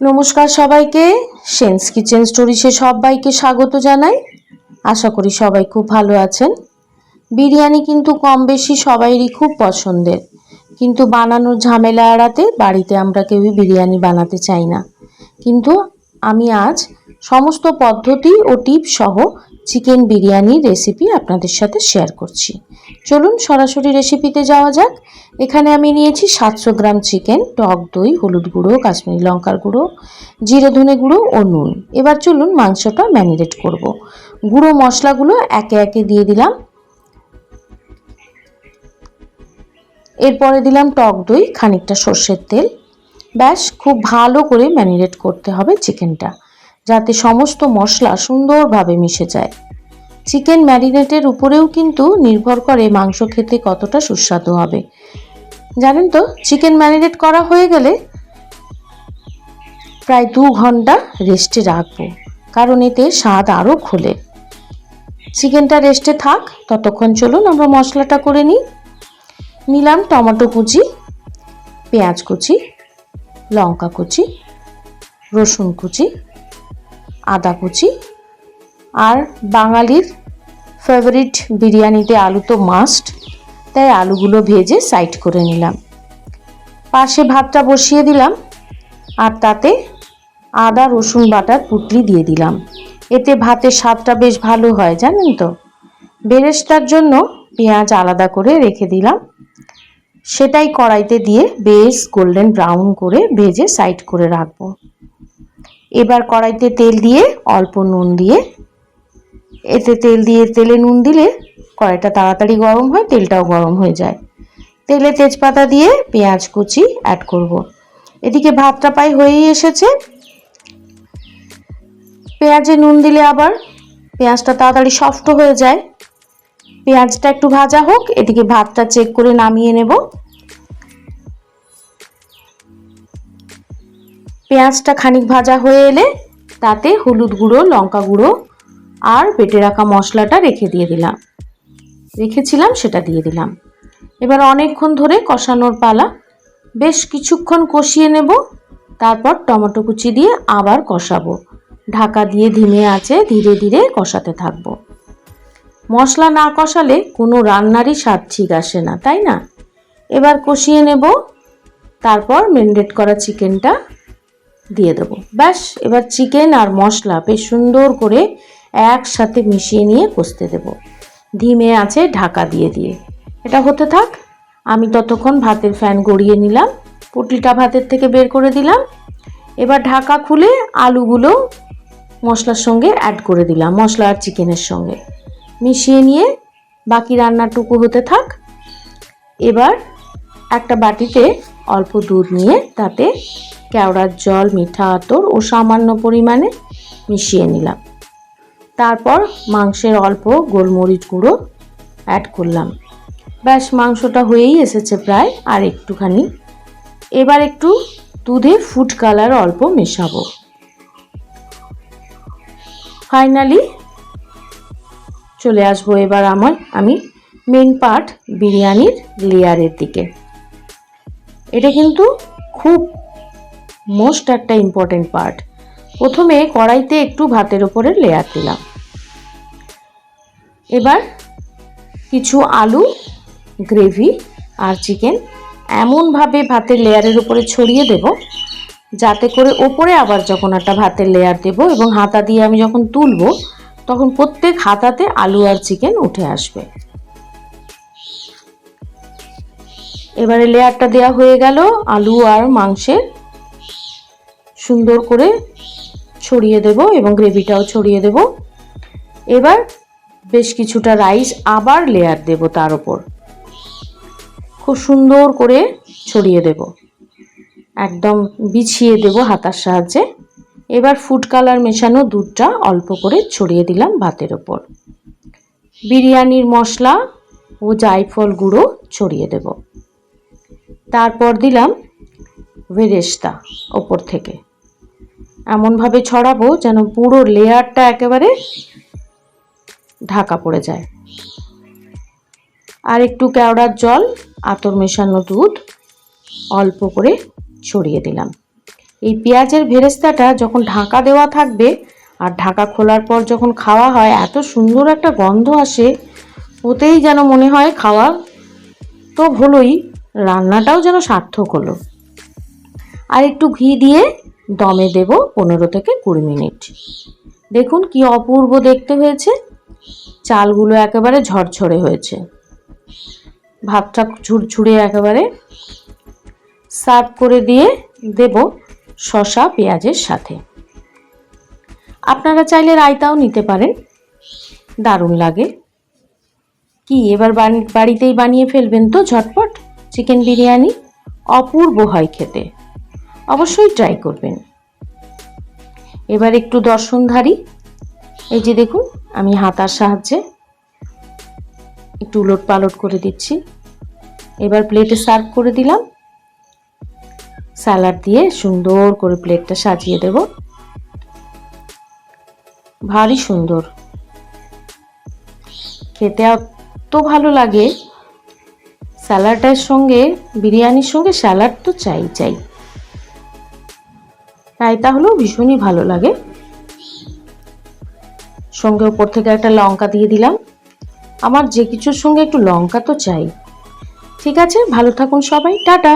নমস্কার সবাইকে। Sense kitchen স্টোরিসে সবাইকে স্বাগত জানাই। আশা করি সবাই খুব ভালো আছেন। বিরিয়ানি কিন্তু কম বেশি সবাইরই খুব পছন্দের। কিন্তু বানানোর ঝামেলা এড়াতে বাড়িতে আমরা কেউই বিরিয়ানি বানাতে চাই না। কিন্তু আমি আজ সমস্ত পদ্ধতি ও টিপ সহ চিকেন বিরিয়ানির রেসিপি আপনাদের সাথে শেয়ার করছি। চলুন সরাসরি রেসিপিতে যাওয়া যাক। এখানে আমি নিয়েছি সাতশো গ্রাম চিকেন, টক দই, হলুদ গুঁড়ো, কাশ্মীরি লঙ্কার গুঁড়ো, জিরে ধনে গুঁড়ো ও নুন। এবার চলুন মাংসটা ম্যারিনেট করব। গুঁড়ো মশলাগুলো একে একে দিয়ে দিলাম। এরপরে দিলাম টক দই, খানিকটা সর্ষের তেল। ব্যাস, খুব ভালো করে ম্যারিনেট করতে হবে চিকেনটা। যাতে সমস্ত মশলা সুন্দরভাবে মিশে যায়। চিকেন ম্যারিনেটের উপরেও কিন্তু নির্ভর করে মাংস খেতে কতটা সুস্বাদু হবে। জানেন তো, চিকেন ম্যারিনেট করা হয়ে গেলে প্রায় দু ঘণ্টা রেস্টে রাখব, কারণ এতে স্বাদ আরও খোলে। চিকেনটা রেস্টে থাক, ততক্ষণ চলুন আমরা মশলাটা করে নিই। নিলাম টমেটো কুচি, পেঁয়াজ কুচি, লঙ্কা কুচি, রসুন কুচি আদা কুচি আর বাঙালির ফেভারিট বিরিয়ানিতে আলু তো মাস্ট তাই আলুগুলো ভেজে সাইড করে নিলাম। পাশে ভাতটা বসিয়ে দিলাম আর তাতে আদা, রসুন বাটার পুটলি দিয়ে দিলাম। এতে ভাতের স্বাদটা বেশ ভালো হয়, জানেন তো? বেরেস্তার জন্য পেঁয়াজ আলাদা করে রেখে দিলাম। সেটাই কড়াইতে দিয়ে বেশ গোল্ডেন ব্রাউন করে ভেজে সাইড করে রাখব। এবার কড়াইতে তেল দিয়ে অল্প নুন দিয়ে, এতে তেল দিয়ে, তেলে নুন দিলে কড়াইটা তাড়াতাড়ি গরম হয়, তেলটাও গরম হয়ে যায়। তেলে তেজপাতা দিয়ে পেঁয়াজ কুচি অ্যাড করব। এদিকে ভাতটা প্রায় হয়েই এসেছে। পেঁয়াজে নুন দিলে আবার পেঁয়াজটা তাড়াতাড়ি সফট হয়ে যায়। পেঁয়াজটা একটু ভাজা হোক, এদিকে ভাতটা চেক করে নামিয়ে নেব। পেঁয়াজটা খানিক ভাজা হয়ে এলে তাতে হলুদ গুঁড়ো, লঙ্কা গুঁড়ো আর বেটে রাখা মশলাটা রেখে দিয়ে দিলাম। রেখেছিলাম, সেটা দিয়ে দিলাম। এবার অনেকক্ষণ ধরে কষানোর পালা। বেশ কিছুক্ষণ কষিয়ে নেব, তারপর টমেটো কুচি দিয়ে আবার কষাবো। ঢাকা দিয়ে ধিমে আছে, ধীরে ধীরে কষাতে থাকব। মশলা না কষালে কোনো রান্নারই স্বাদ ঠিক আসে না, তাই না? এবার কষিয়ে নেব, তারপর মেরিনেট করা চিকেনটা। দিয়ে দেবো। ব্যাস, এবার চিকেন আর মশলা বেশ সুন্দর করে একসাথে মিশিয়ে নিয়ে কষতে দেব। ধিমে আছে, ঢাকা দিয়ে দিয়ে। এটা হতে থাক, আমি ততক্ষণ ভাতের ফ্যান গড়িয়ে নিলাম, পুটলিটা ভাতের থেকে বের করে দিলাম। এবার ঢাকা খুলে আলুগুলো মশলার সঙ্গে অ্যাড করে দিলাম, মশলা আর চিকেনের সঙ্গে। মিশিয়ে নিয়ে বাকি রান্নাটুকু হতে থাক। এবার একটা বাটিতে অল্প দুধ নিয়ে তাতে কেওড়ার জল, মিঠা আতর ও সামান্য পরিমাণে মিশিয়ে নিলাম। তারপর মাংসের অল্প গোলমরিচ গুঁড়ো অ্যাড করলাম। ব্যাস, মাংসটা হয়েই এসেছে প্রায় আর একটুখানি। এবার একটু দুধে ফুড কালার অল্প মেশাবো। ফাইনালি চলে আসব এবার আমার, আমি মেন পার্ট বিরিয়ানির লেয়ারের দিকে। এটা কিন্তু খুব মোস্ট একটা ইম্পর্টেন্ট পার্ট প্রথমে কড়াইতে একটু ভাতের ওপরে লেয়ার দিলাম। এবার কিছু আলু গ্রেভি আর চিকেন এমনভাবে ভাতের লেয়ারের উপরে ছড়িয়ে দেব, যাতে করে ওপরে আবার যখন একটা ভাতের লেয়ার দেব এবং হাতা দিয়ে আমি যখন তুলবো, তখন প্রত্যেক হাতাতে আলু আর চিকেন উঠে আসবে। এবারে লেয়ারটা দেওয়া হয়ে গেল আলু আর মাংসের সুন্দর করে ছড়িয়ে দেব এবং গ্রেভিটাও ছড়িয়ে দেব। এবার বেশ কিছুটা রাইস আবার লেয়ার দেব তার ওপর খুব সুন্দর করে ছড়িয়ে দেব। একদম বিছিয়ে দেব হাতার সাহায্যে। এবার ফুড কালার মেশানো দুধটা অল্প করে ছড়িয়ে দিলাম ভাতের ওপর বিরিয়ানির মশলা ও জায়ফল গুঁড়ো ছড়িয়ে দেব। তারপর দিলাম ভেরেস্তা ওপর থেকে। এমনভাবে ছড়াবো যেন পুরো লেয়ারটা একেবারে ঢাকা পড়ে যায়। আর একটু কেওড়ার জল, আতর মেশানো দুধ অল্প করে ছড়িয়ে দিলাম। এই পেঁয়াজের ভেরেস্তাটা যখন ঢাকা দেওয়া থাকবে আর ঢাকা খোলার পর যখন খাওয়া হয়, এত সুন্দর একটা গন্ধ আসে, ওতেই যেন মনে হয় খাওয়া তো হলোই। রান্নাটাও যেন সার্থক হলো। আর একটু ঘি দিয়ে দমে দেব পনেরো থেকে কুড়ি মিনিট। দেখুন কি অপূর্ব দেখতে হয়েছে। চালগুলো একেবারে ঝরঝরে হয়েছে। ভাতটা ঝুরঝুরে একেবারে। সার্ভ করে দিয়ে দেব শশা পেঁয়াজের সাথে। আপনারা চাইলে রায়তাও নিতে পারেন। দারুণ লাগে। কি এবার বাড়িতেই বানিয়ে ফেলবেন তো ঝটপট? চিকেন বিরিয়ানি অপূর্ব হয় খেতে। অবশ্যই ট্রাই করবেন। এবার একটু দর্শনধারী এই যে দেখুন, আমি হাতার সাহায্যে একটু উলট পালট করে দিচ্ছি। এবার প্লেটে সার্ভ করে দিলাম। স্যালাড দিয়ে সুন্দর করে প্লেটটা সাজিয়ে দেব। ভারী সুন্দর। খেতে এত ভালো লাগে স্যালাডের সঙ্গে, বিরিয়ানির সঙ্গে স্যালাড তো চাই চাই। রায়তা হলেও ভীষণই ভালো লাগে। সঙ্গে ওপর থেকে একটা লঙ্কা দিয়ে দিলাম। আমার যে কিছুর সঙ্গে একটু লঙ্কা তো চাই। ঠিক আছে, ভালো থাকুন সবাই, টাটা।